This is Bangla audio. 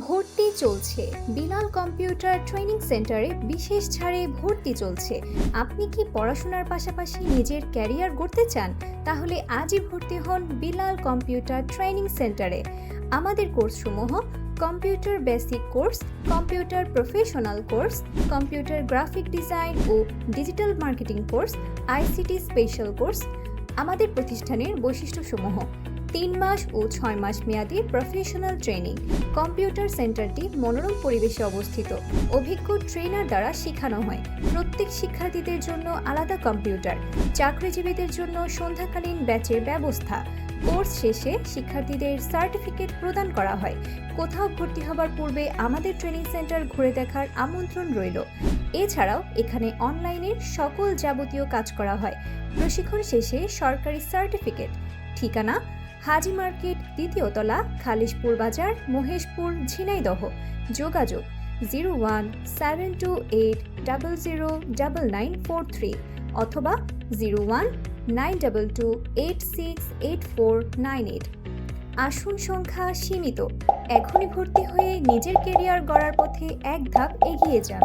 ভর্তি চলছে। বিলাল কম্পিউটার ট্রেনিং সেন্টারে বিশেষ ছাড়ে ভর্তি চলছে। আপনি কি পড়াশোনার পাশাপাশি নিজের ক্যারিয়ার গড়তে চান? তাহলে আজই ভর্তি হন বিলাল কম্পিউটার ট্রেনিং সেন্টারে। আমাদের কোর্সসমূহ computer basic course, computer professional course, computer graphic design ও digital marketing course, ICT special course, আমাদের প্রতিষ্ঠানের বৈশিষ্ট্যসমূহ। তিন মাস ও ছয় মাস মেয়াদী প্রফেশনাল ট্রেনিং কম্পিউটার সেন্টারটি মনোরম পরিবেশে অবস্থিত। অভিজ্ঞ ট্রেনার দ্বারা শেখানো হয়। প্রত্যেক শিক্ষার্থীদের জন্য আলাদা কম্পিউটার চাকরিজীবীদের জন্য সন্ধ্যাকালীন ব্যাচের ব্যবস্থা। কোর্স শেষে শিক্ষার্থীদের সার্টিফিকেট প্রদান করা হয়। কোথাও ভর্তি হবার পূর্বে আমাদের ট্রেনিং সেন্টার ঘুরে দেখার আমন্ত্রণ রইল। এছাড়াও এখানে অনলাইনে সকল যাবতীয় কাজ করা হয়। প্রশিক্ষণ শেষে সরকারি সার্টিফিকেট ঠিকানা হাজি মার্কেট, দ্বিতীয় তলা, খালিশপুর বাজার, মহেশপুর, ঝিনাইদহ। যোগাযোগ zero one seven two eight double zero double nine four three অথবা zero one nine double two eight six eight four nine eight. আসন সংখ্যা সীমিত। এখনই ভর্তি হয়ে নিজের কেরিয়ার গড়ার পথে এক ধাপ এগিয়ে যান।